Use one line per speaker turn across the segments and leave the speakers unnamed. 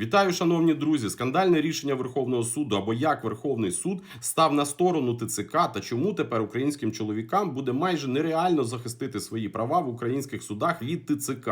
Вітаю, шановні друзі! Скандальне рішення Верховного суду або як Верховний суд став на сторону ТЦК та чому тепер українським чоловікам буде майже нереально захистити свої права в українських судах від ТЦК.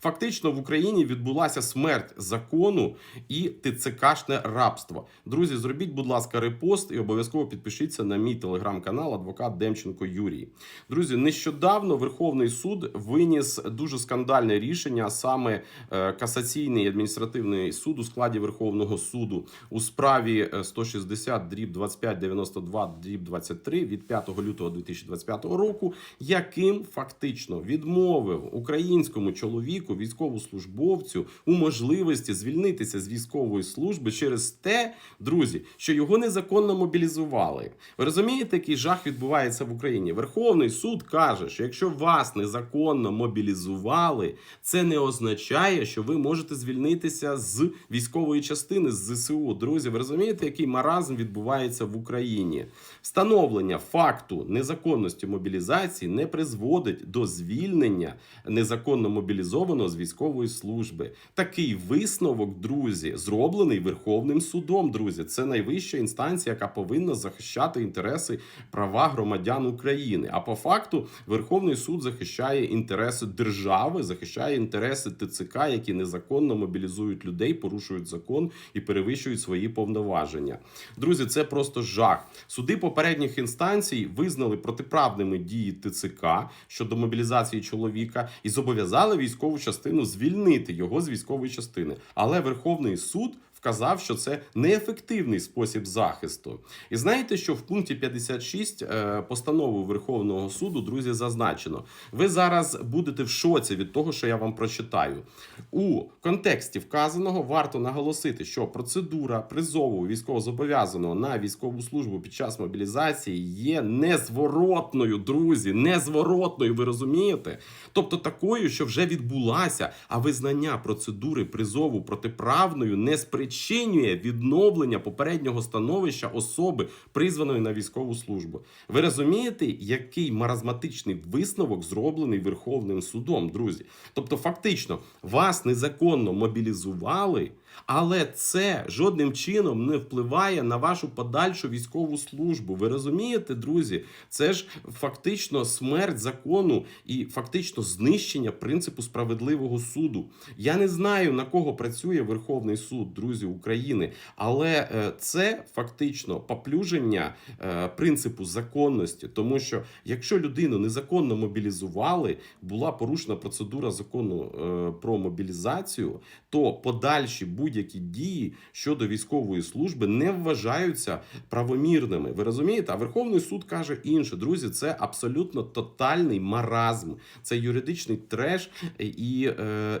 Фактично в Україні відбулася смерть закону і ТЦКшне рабство. Друзі, зробіть, будь ласка, репост і обов'язково підпишіться на мій телеграм-канал адвокат Демченко Юрій. Друзі, нещодавно Верховний суд виніс дуже скандальне рішення, саме е, касаційний адміністративний суд у складі Верховного суду у справі е, 160 дріб 2592 дріб 23 від 5 лютого 2025 року, яким фактично відмовив українському чоловіку, військовослужбовцю у можливості звільнитися з військової служби через те, друзі, що його незаконно мобілізували. Ви розумієте, який жах відбувається в Україні? Верховний суд каже, що якщо вас незаконно мобілізували, це не означає, що ви можете звільнитися з військової частини з ЗСУ. Друзі, ви розумієте, який маразм відбувається в Україні? Встановлення факту незаконності мобілізації не призводить до звільнення незаконно мобілізованого з військової служби. Такий висновок, друзі, зроблений Верховним судом. Друзі, це найвища інстанція, яка повинна захищати інтереси права громадян України. А по факту Верховний суд захищає інтереси держави, захищає інтереси ТЦК, які незаконно мобілізують людей, порушують закон і перевищують свої повноваження. Друзі, це просто жах. Суди попередніх інстанцій визнали протиправними дії ТЦК щодо мобілізації чоловіка і зобов'язали військову частину звільнити його з військової частини. Але Верховний суд вказав, що це неефективний спосіб захисту. І знаєте, що в пункті 56 е, постанови Верховного суду, друзі, зазначено. Ви зараз будете в шоці від того, що я вам прочитаю. У контексті вказаного варто наголосити, що процедура призову військовозобов'язаного на військову службу під час мобілізації є незворотною, друзі, незворотною. Ви розумієте? Тобто такою, що вже відбулася, а визнання процедури призову протиправною не спричинює відновлення попереднього становища особи, призваної на військову службу. Ви розумієте, який маразматичний висновок зроблений Верховним судом, друзі? Тобто, фактично, вас незаконно мобілізували. Але це жодним чином не впливає на вашу подальшу військову службу. Ви розумієте, друзі? Це ж фактично смерть закону і фактично знищення принципу справедливого суду. Я не знаю на кого працює Верховний суд, друзі України, але е, це фактично поплюження е, принципу законності, тому що якщо людину незаконно мобілізували, була порушена процедура закону е, про мобілізацію, то подальші будь-які дії щодо військової служби не вважаються правомірними. Ви розумієте? А Верховний суд каже інше. Друзі, це абсолютно тотальний маразм, це юридичний треш, і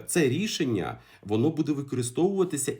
це рішення воно буде використовуватися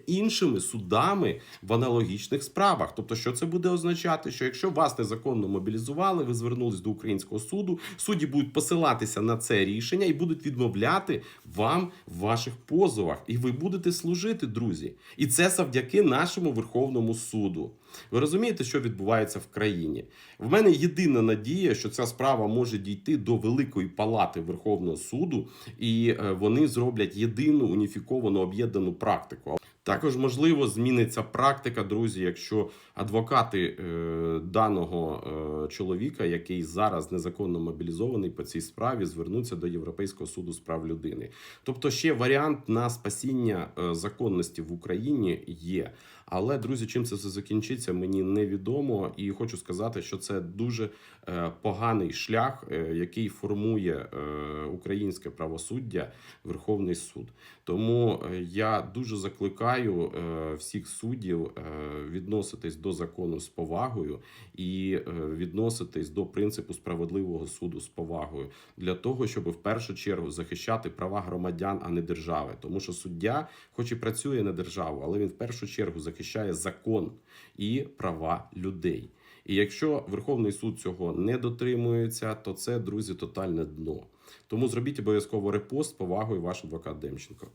іншими судами в аналогічних справах. Тобто, що це буде означати? Що якщо вас незаконно мобілізували, ви звернулись до українського суду, судді будуть посилатися на це рішення і будуть відмовляти вам в ваших позовах, і ви будете служити, друзі. І це завдяки нашому Верховному суду. Ви розумієте, що відбувається в країні? В мене єдина надія, що ця справа може дійти до Великої палати Верховного суду, і е, вони зроблять єдину уніфіковану об'єднану практику. Також можливо зміниться практика, друзі, якщо адвокати е, даного е, чоловіка, який зараз незаконно мобілізований по цій справі, звернуться до Європейського суду з прав людини. Тобто, ще варіант на спасіння е, законності в Україні є. Але друзі, чим це все закінчиться, мені невідомо, і хочу сказати, що це дуже е, поганий шлях, е, який формує е, українське правосуддя, Верховний суд. Тому е, я дуже закликаю е, всіх суддів е, відноситись до закону з повагою і е, відноситись до принципу справедливого суду з повагою для того, щоб в першу чергу захищати права громадян, а не держави. Тому що суддя, хоч і працює на державу, але він в першу чергу захищає закон і права людей. І якщо Верховний суд цього не дотримується, то це, друзі, тотальне дно. Тому зробіть обов'язково репост повагою, ваш адвокат Демченко.